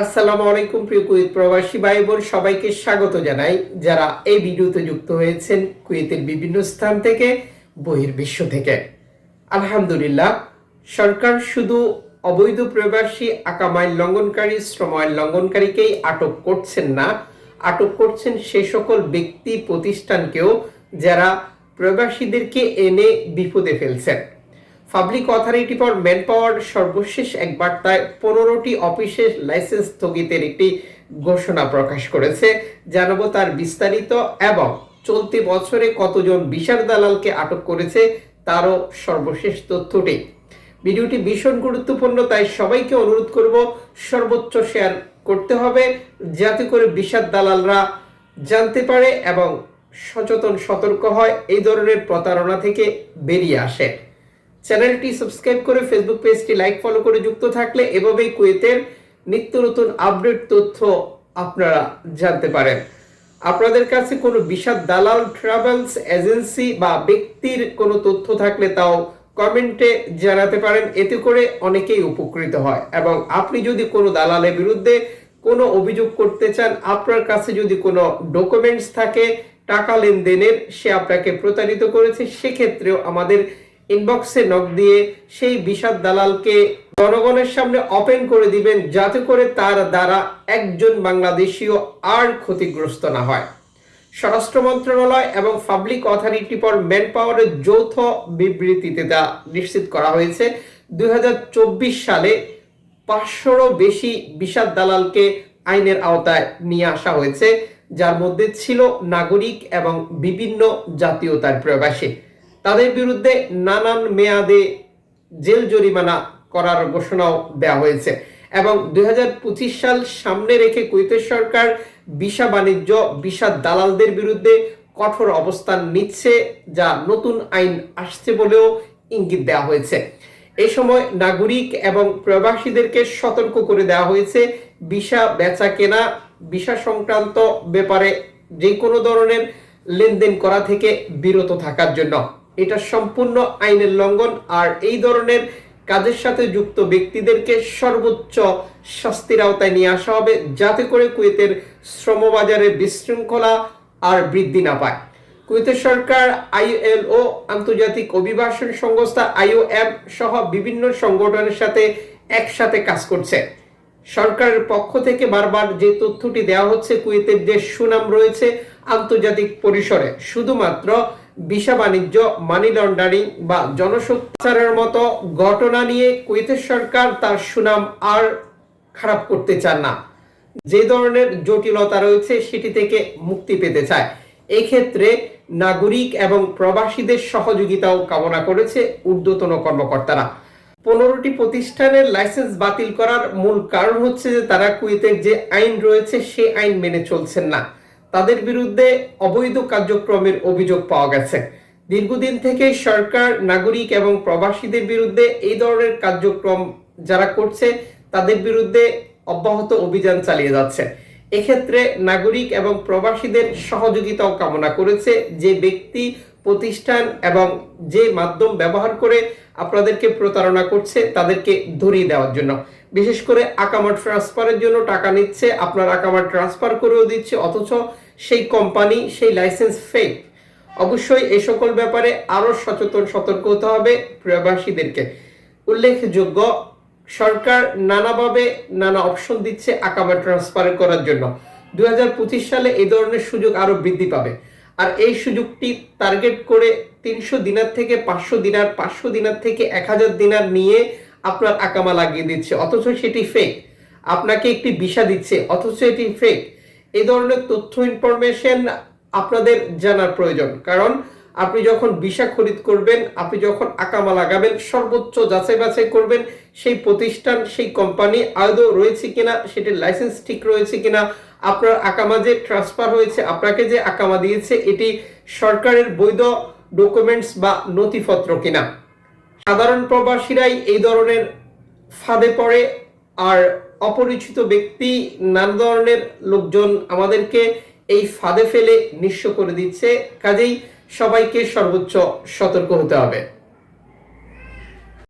আসসালামু আলাইকুম প্রিয় কুয়েত প্রবাসী ভাই বোন সবাইকে স্বাগত জানাই। যারা এই ভিডিওতে যুক্ত হয়েছেন কুয়েতের বিভিন্ন স্থান থেকে, বহির্বিশ্ব থেকে। আলহামদুলিল্লাহ, সরকার শুধু অবৈধ প্রবাসী আকামাইল লঙ্ঘনকারী শ্রম আইন লঙ্ঘনকারীকেই আটক করছেন না। আটক করছেন সে সকল ব্যক্তি, প্রতিষ্ঠানকেও, যারা প্রবাসীদেরকে এনে বিপদে ফেলছেন। Public authority for man power সর্বশেষ এক বার্তায় পনেরোটি অফিসের লাইসেন্স স্থগিতের একটি ঘোষণা প্রকাশ করেছে। জানাব তার বিস্তারিত এবং চলতি বছরে কতজন বিশাল দালালকে আটক করেছে তারও সর্বশেষ তথ্যটি। ভিডিওটি ভীষণ গুরুত্বপূর্ণ, তাই সবাইকে অনুরোধ করব সর্বোচ্চ শেয়ার করতে হবে, যাতে করে বিশাল দালালরা জানতে পারে এবং সচেতন সতর্ক হয়, এই ধরনের প্রতারণা থেকে বেরিয়ে আসে। চ্যানেলটি সাবস্ক্রাইব করে ফেসবুক পেজটি লাইক ফলো করে যুক্ত থাকলে এভাবেই কুয়েতের নিত্য নতুন আপডেট তথ্য আপনারা জানতে পারেন। আপনাদের কাছে কোনো বিশাল দালাল ট্রাভেলস এজেন্সি বা ব্যক্তির কোনো তথ্য থাকলে তাও কমেন্টে জানাতে পারেন। এতে করে অনেকেই উপকৃত হয় এবং আপনি যদি কোনো দালালের বিরুদ্ধে কোনো অভিযোগ করতে চান, আপনার কাছে যদি কোনো ডকুমেন্টস থাকে, টাকা লেনদেনের, সে আপনাকে প্রতারিত করেছে, সেক্ষেত্রেও আমাদের ইনবক্সে নক দিয়ে সেই বিষাদ দালালকে জনগণের সামনে ওপেন করে দিবেন যাতে করে তার দ্বারা একজন বাংলাদেশীয় আর ক্ষতিগ্রস্ত না হয়। স্বরাষ্ট্র মন্ত্রণালয় এবং পাবলিক অথরিটি ফর ম্যান পাওয়ারের যৌথ বিবৃতিতে তা নিশ্চিত করা হয়েছে। দুই হাজার চব্বিশ সালে পাঁচশোরও বেশি বিষাদ দালালকে আইনের আওতায় নিয়ে আসা হয়েছে, যার মধ্যে ছিল নাগরিক এবং বিভিন্ন জাতীয়তার প্রবাসী। তাদের বিরুদ্ধে নানান মেয়াদে জেল জরিমানা করার ঘোষণাও দেওয়া হয়েছে এবং দুই হাজার পঁচিশ সাল সামনে রেখে কুয়েতের সরকার বিশা বাণিজ্য বিশা দালালদের বিরুদ্ধে কঠোর অবস্থান নিচ্ছে, যা নতুন আইন আসছে বলেও ইঙ্গিত দেওয়া হয়েছে। এই সময় নাগরিক এবং প্রবাসীদেরকে সতর্ক করে দেওয়া হয়েছে বিশা বেচা কেনা বিশা সংক্রান্ত ব্যাপারে যে কোনো ধরনের লেনদেন করা থেকে বিরত থাকার জন্য। এটা সম্পূর্ণ আইনের লঙ্ঘন, আর এই ধরনের কাজের সাথে যুক্ত ব্যক্তিদেরকে সর্বোচ্চ শাস্তির আওতায় নিয়ে আসা হবে, যাতে করে কুয়েতের শ্রমবাজারে বিশৃঙ্খলা আর বৃদ্ধি না পায়। কুয়েতের সরকার আইএলও, আন্তর্জাতিক অভিবাসন সংস্থা আইওএম সহ বিভিন্ন সংগঠনের সাথে একসাথে কাজ করছে। সরকারের পক্ষ থেকে বারবার যে তথ্যটি দেওয়া হচ্ছে, কুয়েতের যে সুনাম রয়েছে আন্তর্জাতিক পরিসরে, শুধুমাত্র ভিসা বাণিজ্য মানি লন্ডারিং বা জনশক্তির মতো ঘটনা নিয়ে কুয়েতের সরকার তার সুনাম আর খারাপ করতে চান না। যে ধরনের জটিলতা রয়েছে সেটি থেকে মুক্তি পেতে চায়। এক্ষেত্রে নাগরিক এবং প্রবাসীদের সহযোগিতাও কামনা করেছে ঊর্ধ্বতন কর্মকর্তারা। পনেরোটি প্রতিষ্ঠানের লাইসেন্স বাতিল করার মূল কারণ হচ্ছে যে তারা কুয়েতের যে আইন রয়েছে সে আইন মেনে চলছেন না। তাদের বিরুদ্ধে অবৈধ কার্যক্রমের অভিযোগ পাওয়া গেছে। দীর্ঘদিন থেকে সরকার, নাগরিক এবং প্রবাসীদের বিরুদ্ধে এই ধরনের কার্যক্রম যারা করছে, তাদের বিরুদ্ধে অব্যাহত অভিযান চালিয়ে যাচ্ছে। এক্ষেত্রে নাগরিক এবং প্রবাসীদের সহযোগিতাও কামনা করেছে যে ব্যক্তি, প্রতিষ্ঠান এবং যে মাধ্যম ব্যবহার করে আপনাদেরকে প্রতারণা করছে, তাদেরকে ধরিয়ে দেওয়ার জন্য। বিশেষ করে আকামা ট্রান্সফারের জন্য টাকা নিচ্ছে, আপনার আকামা ট্রান্সফার করেও দিচ্ছে, অথচ সেই কোম্পানি সেই লাইসেন্স ফেক অবশ্যই এই সকল ব্যাপারে আরও সচেতন, সতর্ক হতে হবে প্রবাসীদেরকে। উল্লেখযোগ্য, সরকার নানাভাবে নানা অপশন দিচ্ছে আকামা ট্রান্সফার করার জন্য। দু হাজার পঁচিশ সালে এই ধরনের সুযোগ আরও বৃদ্ধি পাবে। আর এই সুযোগটি টার্গেট করে তিনশো দিনার থেকে পাঁচশো দিনার পাঁচশো দিনার থেকে এক হাজার দিনার নিয়ে আপনার আকামা লাগিয়ে দিচ্ছে। অথচ সেটি ফেক আপনাকে একটি ভিসা দিচ্ছে, অথচ এটি ফেক এই ধরনের তথ্য ইনফরমেশন আপনাদের জানার প্রয়োজন। কারণ আপনি যখন ভিসা খরিদ করবেন, আপনি যখন আকামা লাগাবেন, সর্বোচ্চ যাচাই বাছাই করবেন, সেই প্রতিষ্ঠান, সেই কোম্পানি আদৌ রয়েছে কিনা, সেটির লাইসেন্স ঠিক রয়েছে কিনা, আপনার আকামা যে ট্রান্সফার হয়েছে, আপনাকে যে আকামা দিয়েছে, এটি সরকারের বৈধ ডকুমেন্টস বা নথিপত্র কিনা। সাধারণ প্রবাসীরাই এই ধরনের ফাঁদে পড়ে আর অপরিচিত ব্যক্তি নানা ধরনের লোকজন আমাদেরকে এই ফাঁদে ফেলে নিঃস্ব করে দিচ্ছে। কাজেই সবাইকে সর্বোচ্চ সতর্ক হতে হবে।